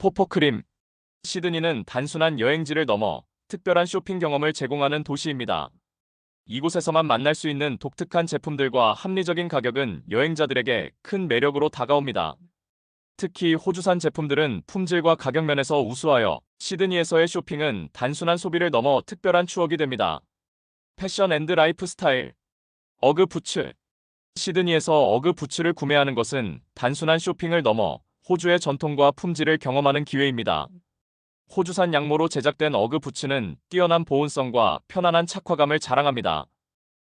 포포크림 시드니는 단순한 여행지를 넘어 특별한 쇼핑 경험을 제공하는 도시입니다. 이곳에서만 만날 수 있는 독특한 제품들과 합리적인 가격은 여행자들에게 큰 매력으로 다가옵니다. 특히 호주산 제품들은 품질과 가격 면에서 우수하여 시드니에서의 쇼핑은 단순한 소비를 넘어 특별한 추억이 됩니다. 패션 앤드 라이프 스타일 어그 부츠 시드니에서 어그 부츠를 구매하는 것은 단순한 쇼핑을 넘어 호주의 전통과 품질을 경험하는 기회입니다. 호주산 양모로 제작된 어그 부츠는 뛰어난 보온성과 편안한 착화감을 자랑합니다.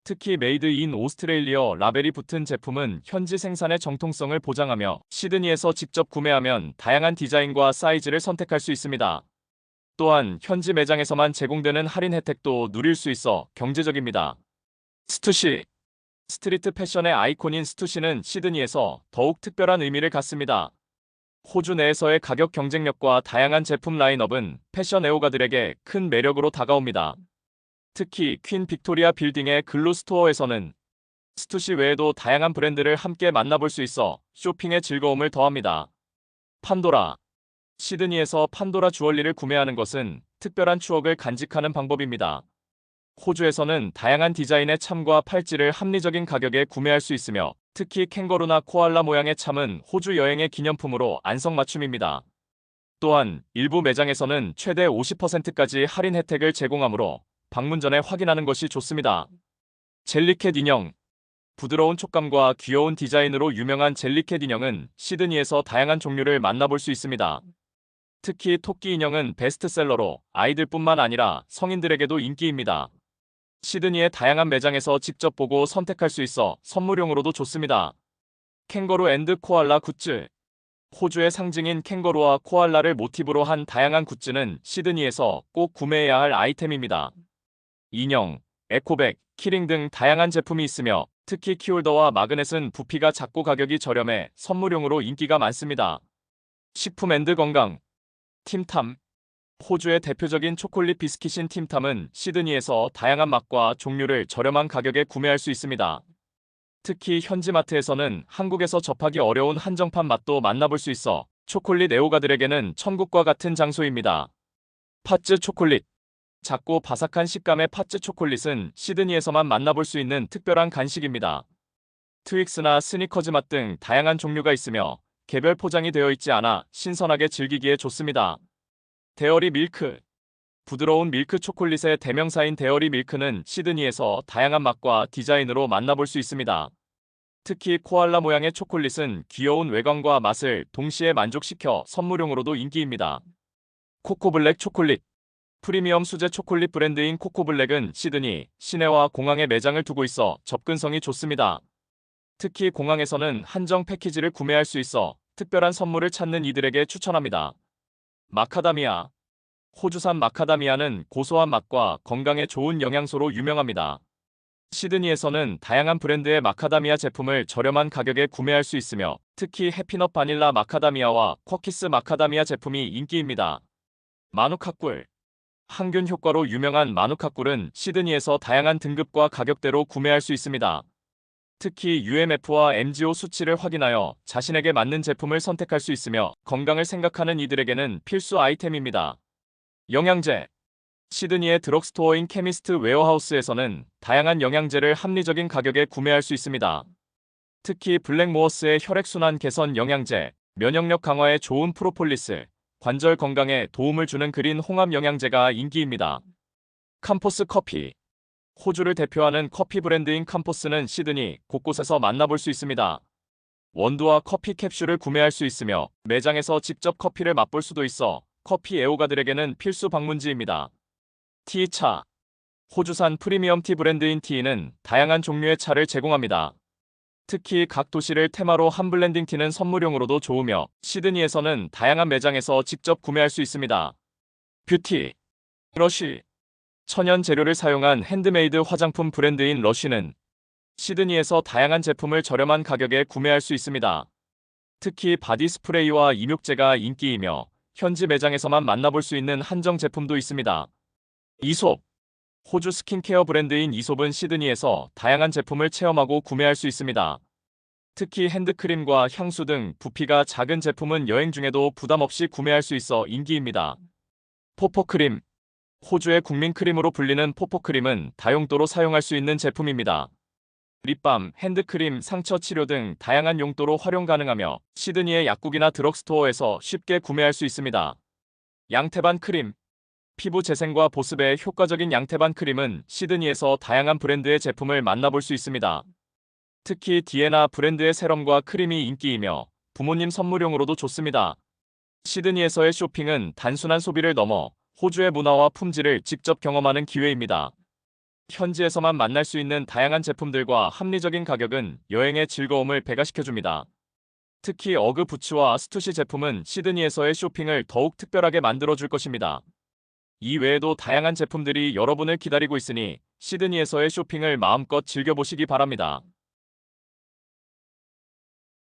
특히 메이드 인 오스트레일리아 라벨이 붙은 제품은 현지 생산의 정통성을 보장하며 시드니에서 직접 구매하면 다양한 디자인과 사이즈를 선택할 수 있습니다. 또한 현지 매장에서만 제공되는 할인 혜택도 누릴 수 있어 경제적입니다. 스투시 스트리트 패션의 아이콘인 스투시는 시드니에서 더욱 특별한 의미를 갖습니다. 호주 내에서의 가격 경쟁력과 다양한 제품 라인업은 패션 애호가들에게 큰 매력으로 다가옵니다. 특히 퀸 빅토리아 빌딩의 글루 스토어에서는 스투시 외에도 다양한 브랜드를 함께 만나볼 수 있어 쇼핑의 즐거움을 더합니다. 판도라 시드니에서 판도라 주얼리를 구매하는 것은 특별한 추억을 간직하는 방법입니다. 호주에서는 다양한 디자인의 참과 팔찌를 합리적인 가격에 구매할 수 있으며 특히 캥거루나 코알라 모양의 참은 호주 여행의 기념품으로 안성맞춤입니다. 또한 일부 매장에서는 최대 50%까지 할인 혜택을 제공하므로 방문 전에 확인하는 것이 좋습니다. 젤리캣 인형 부드러운 촉감과 귀여운 디자인으로 유명한 젤리캣 인형은 시드니에서 다양한 종류를 만나볼 수 있습니다. 특히 토끼 인형은 베스트셀러로 아이들뿐만 아니라 성인들에게도 인기입니다. 시드니의 다양한 매장에서 직접 보고 선택할 수 있어 선물용으로도 좋습니다. 캥거루 앤드 코알라 굿즈 호주의 상징인 캥거루와 코알라를 모티브로 한 다양한 굿즈는 시드니에서 꼭 구매해야 할 아이템입니다. 인형, 에코백, 키링 등 다양한 제품이 있으며 특히 키홀더와 마그넷은 부피가 작고 가격이 저렴해 선물용으로 인기가 많습니다. 식품 앤드 건강 팀탐 호주의 대표적인 초콜릿 비스킷인 팀탐은 시드니에서 다양한 맛과 종류를 저렴한 가격에 구매할 수 있습니다. 특히 현지 마트에서는 한국에서 접하기 어려운 한정판 맛도 만나볼 수 있어 초콜릿 애호가들에게는 천국과 같은 장소입니다. 팥즈 초콜릿 작고 바삭한 식감의 팥즈 초콜릿은 시드니에서만 만나볼 수 있는 특별한 간식입니다. 트윅스나 스니커즈 맛 등 다양한 종류가 있으며 개별 포장이 되어 있지 않아 신선하게 즐기기에 좋습니다. 데어리 밀크 부드러운 밀크 초콜릿의 대명사인 데어리 밀크는 시드니에서 다양한 맛과 디자인으로 만나볼 수 있습니다. 특히 코알라 모양의 초콜릿은 귀여운 외관과 맛을 동시에 만족시켜 선물용으로도 인기입니다. 코코블랙 초콜릿 프리미엄 수제 초콜릿 브랜드인 코코블랙은 시드니, 시내와 공항에 매장을 두고 있어 접근성이 좋습니다. 특히 공항에서는 한정 패키지를 구매할 수 있어 특별한 선물을 찾는 이들에게 추천합니다. 마카다미아 호주산 마카다미아는 고소한 맛과 건강에 좋은 영양소로 유명합니다. 시드니에서는 다양한 브랜드의 마카다미아 제품을 저렴한 가격에 구매할 수 있으며 특히 해피넛 바닐라 마카다미아와 쿼키스 마카다미아 제품이 인기입니다. 마누카꿀 항균 효과로 유명한 마누카꿀은 시드니에서 다양한 등급과 가격대로 구매할 수 있습니다. 특히 UMF와 MGO 수치를 확인하여 자신에게 맞는 제품을 선택할 수 있으며 건강을 생각하는 이들에게는 필수 아이템입니다. 영양제 시드니의 드럭스토어인 케미스트 웨어하우스에서는 다양한 영양제를 합리적인 가격에 구매할 수 있습니다. 특히 블랙모어스의 혈액순환 개선 영양제, 면역력 강화에 좋은 프로폴리스, 관절 건강에 도움을 주는 그린 홍합 영양제가 인기입니다. 캄포스 커피 호주를 대표하는 커피 브랜드인 캄포스는 시드니 곳곳에서 만나볼 수 있습니다. 원두와 커피 캡슐을 구매할 수 있으며 매장에서 직접 커피를 맛볼 수도 있어 커피 애호가들에게는 필수 방문지입니다. 티차 호주산 프리미엄 티 브랜드인 티는 다양한 종류의 차를 제공합니다. 특히 각 도시를 테마로 한 블렌딩 티는 선물용으로도 좋으며 시드니에서는 다양한 매장에서 직접 구매할 수 있습니다. 뷰티 러쉬 천연 재료를 사용한 핸드메이드 화장품 브랜드인 러쉬는 시드니에서 다양한 제품을 저렴한 가격에 구매할 수 있습니다. 특히 바디 스프레이와 입욕제가 인기이며 현지 매장에서만 만나볼 수 있는 한정 제품도 있습니다. 이솝 호주 스킨케어 브랜드인 이솝은 시드니에서 다양한 제품을 체험하고 구매할 수 있습니다. 특히 핸드크림과 향수 등 부피가 작은 제품은 여행 중에도 부담 없이 구매할 수 있어 인기입니다. 포포크림. 호주의 국민 크림으로 불리는 포포크림은 다용도로 사용할 수 있는 제품입니다. 립밤, 핸드크림, 상처 치료 등 다양한 용도로 활용 가능하며 시드니의 약국이나 드럭스토어에서 쉽게 구매할 수 있습니다. 양태반 크림. 피부 재생과 보습에 효과적인 양태반 크림은 시드니에서 다양한 브랜드의 제품을 만나볼 수 있습니다. 특히 디에나 브랜드의 세럼과 크림이 인기이며 부모님 선물용으로도 좋습니다. 시드니에서의 쇼핑은 단순한 소비를 넘어 호주의 문화와 품질을 직접 경험하는 기회입니다. 현지에서만 만날 수 있는 다양한 제품들과 합리적인 가격은 여행의 즐거움을 배가시켜줍니다. 특히 어그 부츠와 스투시 제품은 시드니에서의 쇼핑을 더욱 특별하게 만들어줄 것입니다. 이 외에도 다양한 제품들이 여러분을 기다리고 있으니 시드니에서의 쇼핑을 마음껏 즐겨보시기 바랍니다.